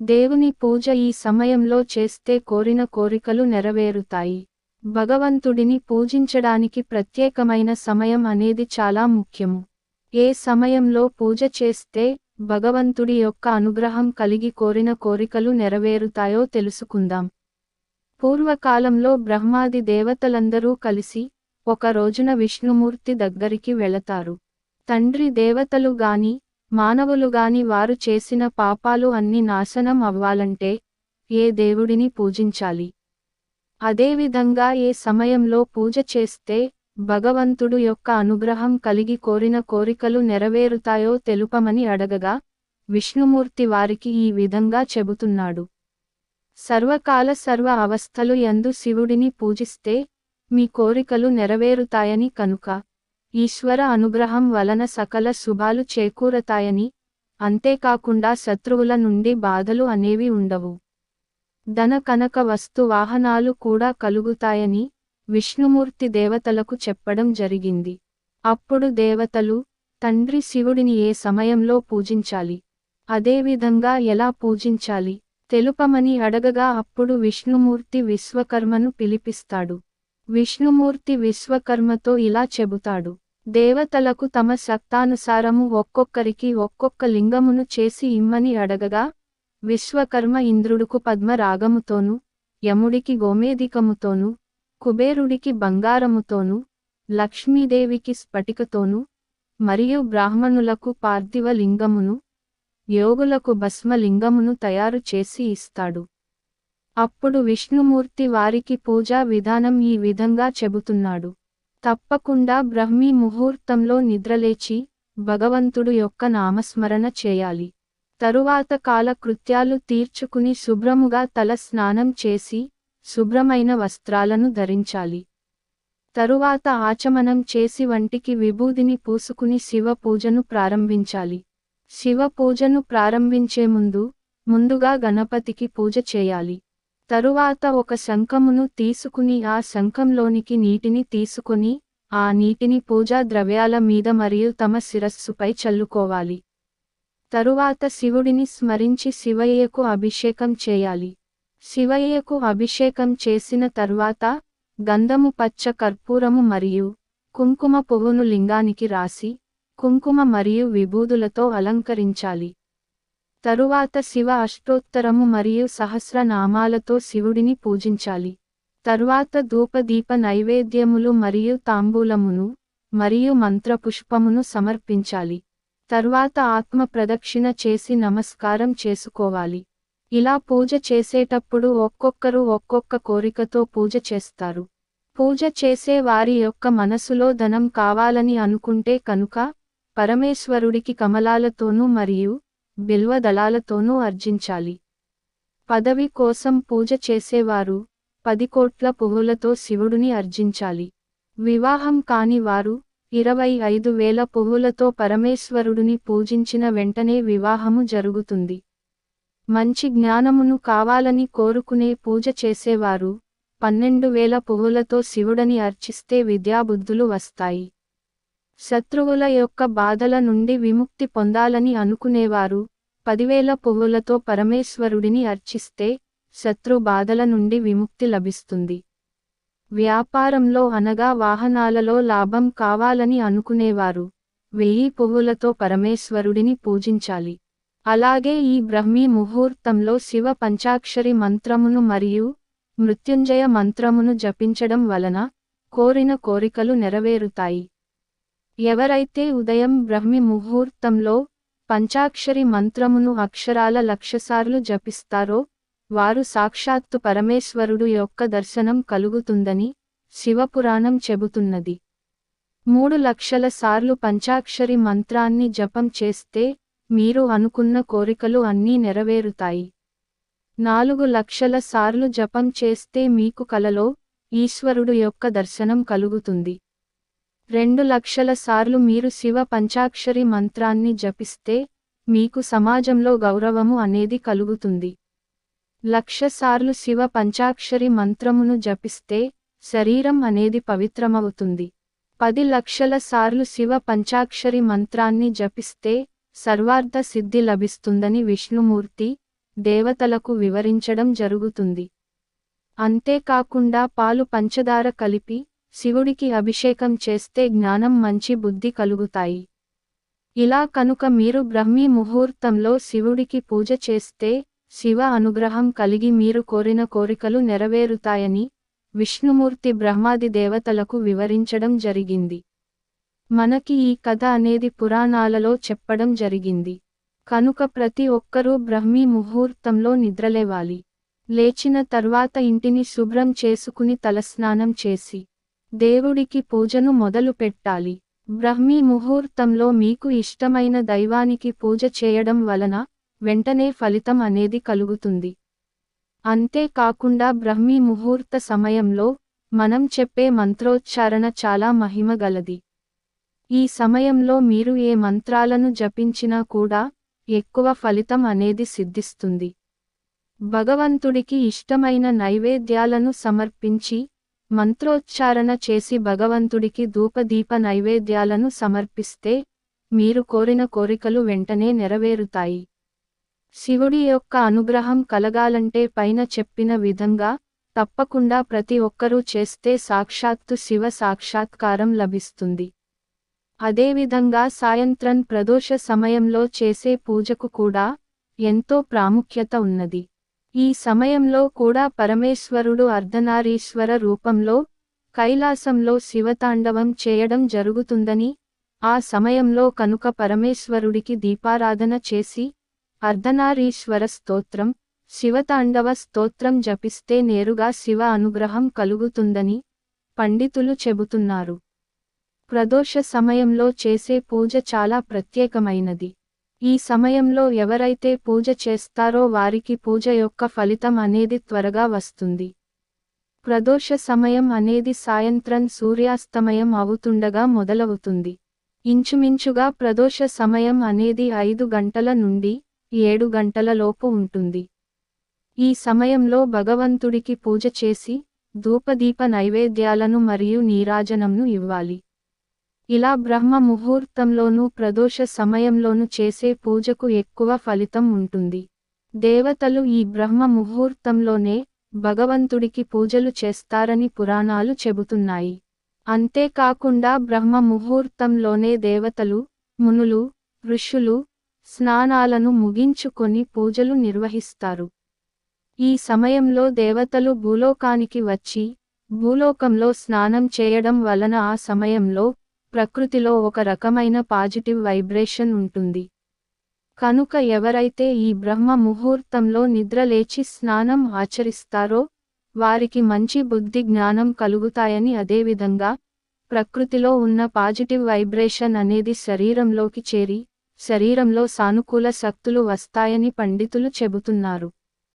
దేవుని పూజ ఈ సమయంలో చేస్తే కోరిన కోరికలు నెరవేరుతాయి. భగవంతుడిని పూజించడానికి ప్రత్యేకమైన సమయం అనేది చాలా ముఖ్యము ఏ సమయంలో పూజ చేస్తే భగవంతుడి యొక్క అనుగ్రహం కలిగి కోరిన కోరికలు నెరవేరుతాయో తెలుసుకుందాం. పూర్వకాలంలో బ్రహ్మాది దేవతలందరూ కలిసి ఒక రోజున విష్ణుమూర్తి దగ్గరికి వెళతారు. తండ్రి దేవతలు గాని మానవులుగాని వారు చేసిన పాపాలు అన్ని నాశనం అవ్వాలంటే ఏ దేవుడిని పూజించాలి? అదేవిధంగా ఏ సమయంలో పూజ చేస్తే భగవంతుడు యొక్క అనుగ్రహం కలిగి కోరిన కోరికలు నెరవేరుతాయో తెలుపమని అడగగా విష్ణుమూర్తి వారికి ఈ విధంగా చెబుతున్నాడు. సర్వకాల సర్వ అవస్థలు ఎందు శివుడిని పూజిస్తే మీ కోరికలు నెరవేరుతాయని కనుక ఈశ్వర అనుగ్రహం వలన సకల శుభాలు చేకూరతాయని అంతేకాకుండా శత్రువుల నుండి బాధలు అనేవి ఉండవు. ధన కనక వస్తు వాహనాలు కూడా కలుగుతాయని విష్ణుమూర్తి దేవతలకు చెప్పడం జరిగింది. అప్పుడు దేవతలు తండ్రి శివుడిని ఏ సమయంలో పూజించాలి? అదేవిధంగా ఎలా పూజించాలి? తెలుపమని అడగగా అప్పుడు విష్ణుమూర్తి విశ్వకర్మను పిలిపిస్తాడు. విష్ణుమూర్తి విశ్వకర్మతో ఇలా చెబుతాడు. దేవతలకు తమ శక్తానుసారము ఒక్కొక్కరికి ఒక్కొక్క లింగమును చేసి ఇమ్మని అడగగా విశ్వకర్మ ఇంద్రుడుకు పద్మరాగముతోనూ యముడికి గోమేధికముతోనూ కుబేరుడికి బంగారముతోనూ లక్ష్మీదేవికి స్ఫటికతోనూ మరియు బ్రాహ్మణులకు పార్థివ లింగమును యోగులకు భస్మలింగమును తయారు చేసి ఇస్తాడు. అప్పుడు విష్ణుమూర్తి వారికి పూజా విధానం ఈ విధంగా చెబుతున్నాడు. తప్పకుండా బ్రహ్మీ ముహూర్తంలో నిద్రలేచి భగవంతుడు యొక్క నామస్మరణ చేయాలి. తరువాత కాల కృత్యాలు తీర్చుకుని శుభ్రముగా తల స్నానం చేసి శుభ్రమైన వస్త్రాలను ధరించాలి. తరువాత ఆచమనం చేసి వంటికి విభూదిని పూసుకుని శివ పూజను ప్రారంభించాలి. శివ పూజను ప్రారంభించే ముందు ముందుగా గణపతికి పూజ చేయాలి. తరువాత ఒక శంఖమును తీసుకుని ఆ శంఖంలోనికి నీటిని తీసుకుని ఆ నీటిని పూజా ద్రవ్యాల మీద మరియు తమ శిరస్సుపై చల్లుకోవాలి. తరువాత శివుడిని స్మరించి శివయ్యకు అభిషేకం చేయాలి. శివయ్యకు అభిషేకం చేసిన తర్వాత గంధము పచ్చ కర్పూరము మరియు కుంకుమ పువ్వును లింగానికి రాసి కుంకుమ మరియు విభూదులతో అలంకరించాలి. తరువాత శివ అష్టోత్తరము మరియు సహస్రనామాలతో శివుడిని పూజించాలి. తరువాత ధూపదీప నైవేద్యములు మరియు తాంబూలమును మరియు మంత్రపుష్పమును సమర్పించాలి. తర్వాత ఆత్మ ప్రదక్షిణ చేసి నమస్కారం చేసుకోవాలి. ఇలా పూజ చేసేటప్పుడు ఒక్కొక్కరు ఒక్కొక్క కోరికతో పూజ చేస్తారు. పూజ చేసే వారి యొక్క మనసులో ధనం కావాలని అనుకుంటే కనుక పరమేశ్వరుడికి కమలాలతోనూ మరియు బిల్వ దళాలతోనూ అర్జించాలి పదవి కోసం పూజ చేసేవారు పది కోట్ల పువ్వులతో శివుడిని అర్జించాలి వివాహం కాని వారు ఇరవై ఐదు వేల పువ్వులతో పరమేశ్వరుడిని పూజించిన వెంటనే వివాహము జరుగుతుంది. మంచి జ్ఞానమును కావాలని కోరుకునే పూజ చేసేవారు పన్నెండు వేల పువ్వులతో శివుడని అర్చిస్తే విద్యాబుద్ధులు వస్తాయి. శత్రువుల యొక్క బాధల నుండి విముక్తి పొందాలని అనుకునేవారు. పదివేల పువ్వులతో పరమేశ్వరుడిని అర్చిస్తే శత్రు బాధల నుండి విముక్తి లభిస్తుంది. వ్యాపారంలో అనగా వాహనాలలో లాభం కావాలని అనుకునేవారు. వెయ్యి పువ్వులతో పరమేశ్వరుడిని పూజించాలి. అలాగే ఈ బ్రహ్మీ ముహూర్తంలో శివ పంచాక్షరి మంత్రమును మరియు మృత్యుంజయ మంత్రమును జపించడం వలన కోరిన కోరికలు నెరవేరుతాయి. ఎవరైతే ఉదయం బ్రహ్మి ముహూర్తంలో పంచాక్షరి మంత్రమును అక్షరాల లక్షసార్లు జపిస్తారో వారు సాక్షాత్తు పరమేశ్వరుడు యొక్క దర్శనం కలుగుతుందని శివపురాణం చెబుతున్నది. మూడు లక్షల సార్లు పంచాక్షరి మంత్రాన్ని జపం చేస్తే మీరు అనుకున్న కోరికలు అన్నీ నెరవేరుతాయి. నాలుగు లక్షల సార్లు జపం చేస్తే మీకు కలలో ఈశ్వరుడు యొక్క దర్శనం కలుగుతుంది. రెండు లక్షల సార్లు మీరు శివ పంచాక్షరి మంత్రాన్ని జపిస్తే మీకు సమాజంలో గౌరవము అనేది కలుగుతుంది. లక్ష సార్లు శివ పంచాక్షరి మంత్రమును జపిస్తే శరీరం అనేది పవిత్రమవుతుంది. పది లక్షల సార్లు శివ పంచాక్షరి మంత్రాన్ని జపిస్తే సర్వార్థ సిద్ధి లభిస్తుందని విష్ణుమూర్తి దేవతలకు వివరించడం జరుగుతుంది. అంతేకాకుండా పాలు పంచదార కలిపి శివుడికి అభిషేకం చేస్తే జ్ఞానం మంచి బుద్ధి కలుగుతాయి. ఇలా కనుక మీరు బ్రహ్మీ ముహూర్తంలో శివుడికి పూజ చేస్తే శివ అనుగ్రహం కలిగి మీరు కోరిన కోరికలు నెరవేరుతాయని విష్ణుమూర్తి బ్రహ్మాది దేవతలకు వివరించడం జరిగింది. మనకి ఈ కథ అనేది పురాణాలలో చెప్పడం జరిగింది. కనుక ప్రతి ఒక్కరూ బ్రహ్మీ ముహూర్తంలో నిద్రలేవాలి. లేచిన తర్వాత ఇంటిని శుభ్రం చేసుకుని తలస్నానం చేసి దేవుడికి పూజను మొదలు పెట్టాలి. బ్రహ్మీ ముహూర్తంలో మీకు ఇష్టమైన దైవానికి పూజ చేయడం వలన వెంటనే ఫలితం అనేది కలుగుతుంది. అంతేకాకుండా బ్రహ్మీ ముహూర్త సమయంలో మనం చెప్పే మంత్రోచ్చారణ చాలా మహిమ గలది ఈ సమయంలో మీరు ఏ మంత్రాలను జపించినా కూడా ఎక్కువ ఫలితం అనేది సిద్ధిస్తుంది. భగవంతుడికి ఇష్టమైన నైవేద్యాలను సమర్పించి మంత్రోచ్చారణ చేసి భగవంతుడికి ధూపదీప నైవేద్యాలను సమర్పిస్తే మీరు కోరిన కోరికలు వెంటనే నెరవేరుతాయి. శివుడి యొక్క అనుగ్రహం కలగాలంటే పైన చెప్పిన విధంగా తప్పకుండా ప్రతి ఒక్కరూ చేస్తే సాక్షాత్తు శివ సాక్షాత్కారం లభిస్తుంది. అదేవిధంగా సాయంత్రం ప్రదోష సమయంలో చేసే పూజకు కూడా ఎంతో ప్రాముఖ్యత ఉన్నది. ఈ సమయంలో కూడా పరమేశ్వరుడు అర్ధనారీశ్వర రూపంలో కైలాసంలో శివతాండవం చేయడం జరుగుతుందని ఆ సమయంలో కనుక పరమేశ్వరుడికి దీపారాధన చేసి అర్ధనారీశ్వర స్తోత్రం శివతాండవ స్తోత్రం జపిస్తే నేరుగా శివ అనుగ్రహం కలుగుతుందని పండితులు చెబుతున్నారు. ప్రదోష సమయంలో చేసే పూజ చాలా ప్రత్యేకమైనది. ఈ సమయంలో ఎవరైతే పూజ చేస్తారో వారికి పూజ యొక్క ఫలితం అనేది త్వరగా వస్తుంది. ప్రదోష సమయం అనేది సాయంత్రం సూర్యాస్తమయం అవుతుండగా మొదలవుతుంది. ఇంచుమించుగా ప్రదోష సమయం అనేది ఐదు గంటల నుండి ఏడు గంటల లోపు ఉంటుంది. ఈ సమయంలో భగవంతుడికి పూజ చేసి ధూపదీప నైవేద్యాలను మరియు నీరాజనంను ఇవ్వాలి. ఇలా బ్రహ్మ ముహూర్తంలోనూ ప్రదోష సమయంలోనూ చేసే పూజకు ఎక్కువ ఫలితం ఉంటుంది. దేవతలు ఈ బ్రహ్మ ముహూర్తంలోనే భగవంతుడికి పూజలు చేస్తారని పురాణాలు చెబుతున్నాయి. అంతేకాకుండా బ్రహ్మ ముహూర్తంలోనే దేవతలు మునులు ఋషులు స్నానాలను ముగించుకొని పూజలు నిర్వహిస్తారు. ఈ సమయంలో దేవతలు భూలోకానికి వచ్చి భూలోకంలో స్నానం చేయడం వలన ఆ సమయంలో ప్రకృతిలో ఒక రకమైన పాజిటివ్ వైబ్రేషన్ ఉంటుంది. కనుక ఎవరైతే ఈ బ్రహ్మ ముహూర్తంలో నిద్రలేచి స్నానం ఆచరిస్తారో వారికి మంచి బుద్ధి జ్ఞానం కలుగుతాయని అదేవిధంగా ప్రకృతిలో ఉన్న పాజిటివ్ వైబ్రేషన్ అనేది శరీరంలోకి చేరి శరీరంలో సానుకూల శక్తులు వస్తాయని పండితులు చెబుతున్నారు.